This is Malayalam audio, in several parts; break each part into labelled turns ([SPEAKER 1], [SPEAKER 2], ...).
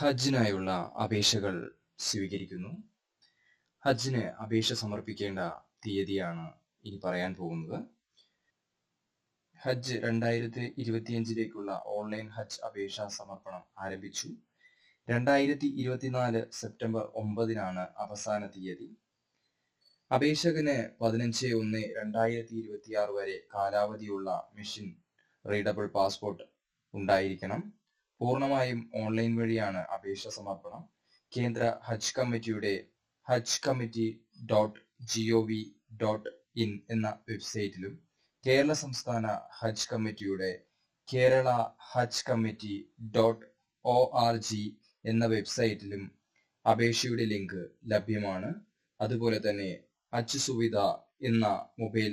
[SPEAKER 1] ഹജ്ജിനായുള്ള അപേക്ഷകൾ സ്വീകരിക്കുന്നു. ഹജ്ജിന് അപേക്ഷ സമർപ്പിക്കേണ്ട തീയതിയാണ് ഇനി പറയാൻ പോകുന്നത്. ഹജ്ജ് രണ്ടായിരത്തി ഇരുപത്തിയഞ്ചിലേക്കുള്ള ഓൺലൈൻ ഹജ്ജ് അപേക്ഷാ സമർപ്പണം ആരംഭിച്ചു. രണ്ടായിരത്തി ഇരുപത്തിനാല് സെപ്റ്റംബർ ഒമ്പതിനാണ് അവസാന തീയതി. അപേക്ഷകന് പതിനഞ്ച് ഒന്ന് രണ്ടായിരത്തി ഇരുപത്തി ആറ് വരെ കാലാവധിയുള്ള മെഷീൻ റീഡബിൾ പാസ്പോർട്ട് ഉണ്ടായിരിക്കണം. പൂർണമായും ഓൺലൈൻ വഴിയാണ് അപേക്ഷ സമർപ്പണം. കേന്ദ്ര ഹജ്ജ് കമ്മിറ്റിയുടെ Hajj committee dot G O V dot in എന്ന വെബ്സൈറ്റിലും കേരള സംസ്ഥാന ഹജ്ജ് കമ്മിറ്റിയുടെ Kerala Hajj committee dot O R G എന്ന വെബ്സൈറ്റിലും അപേക്ഷയുടെ ലിങ്ക് ലഭ്യമാണ്. അതുപോലെ തന്നെ ഹജ്ജ് സുവിധ എന്ന മൊബൈൽ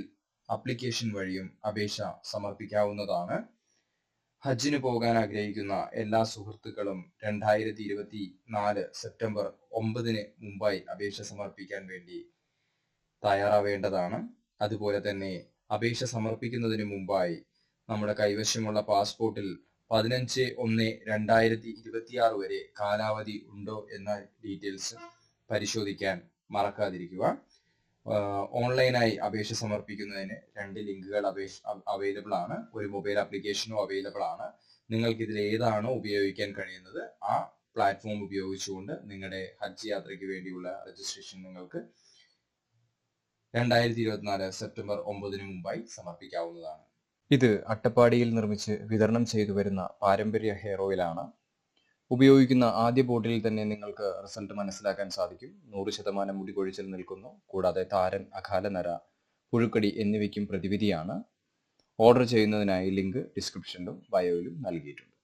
[SPEAKER 1] ആപ്ലിക്കേഷൻ വഴിയും അപേക്ഷ സമർപ്പിക്കാവുന്നതാണ്. ഹജ്ജിന് പോകാൻ ആഗ്രഹിക്കുന്ന എല്ലാ സുഹൃത്തുക്കളും രണ്ടായിരത്തി ഇരുപത്തി നാല് സെപ്റ്റംബർ ഒമ്പതിന് മുമ്പായി അപേക്ഷ സമർപ്പിക്കാൻ വേണ്ടി തയ്യാറാവേണ്ടതാണ്. അതുപോലെ തന്നെ അപേക്ഷ സമർപ്പിക്കുന്നതിന് മുമ്പായി നമ്മുടെ കൈവശമുള്ള പാസ്പോർട്ടിൽ പതിനഞ്ച് ഒന്ന് രണ്ടായിരത്തി ഇരുപത്തിയാറ് വരെ കാലാവധി ഉണ്ടോ എന്ന ഡീറ്റെയിൽസ് പരിശോധിക്കാൻ മറക്കാതിരിക്കുക. ഓൺലൈനായി അപേക്ഷ സമർപ്പിക്കുന്നതിന് രണ്ട് ലിങ്കുകൾ അപേക്ഷ അവൈലബിൾ ആണ് ഒരു മൊബൈൽ ആപ്ലിക്കേഷനും അവൈലബിൾ ആണ് നിങ്ങൾക്ക് ഇതിൽ ഏതാണോ ഉപയോഗിക്കാൻ കഴിയുന്നത് ആ പ്ലാറ്റ്ഫോം ഉപയോഗിച്ചുകൊണ്ട് നിങ്ങളുടെ ഹജ്ജ് യാത്രയ്ക്ക് വേണ്ടിയുള്ള രജിസ്ട്രേഷൻ നിങ്ങൾക്ക് രണ്ടായിരത്തി ഇരുപത്തിനാല് സെപ്റ്റംബർ ഒമ്പതിന് മുമ്പായി സമർപ്പിക്കാവുന്നതാണ്.
[SPEAKER 2] ഇത് അട്ടപ്പാടിയിൽ നിർമ്മിച്ച് വിതരണം ചെയ്തു വരുന്ന പാരമ്പര്യ ഹെയർ ഓയിലാണ്. ഉപയോഗിക്കുന്ന ആദ്യ ബോട്ടിൽ തന്നെ നിങ്ങൾക്ക് റിസൾട്ട് മനസ്സിലാക്കാൻ സാധിക്കും. നൂറ് ശതമാനം മുടി കൊഴിച്ചിൽ നിൽക്കുന്നു. കൂടാതെ താരൻ അകാലനര പുഴുക്കടി എന്നിവയ്ക്കും പ്രതിവിധിയാണ്. ഓർഡർ ചെയ്യുന്നതിനായി ലിങ്ക് ഡിസ്ക്രിപ്ഷനിലും ബയോയിലും നൽകിയിട്ടുണ്ട്.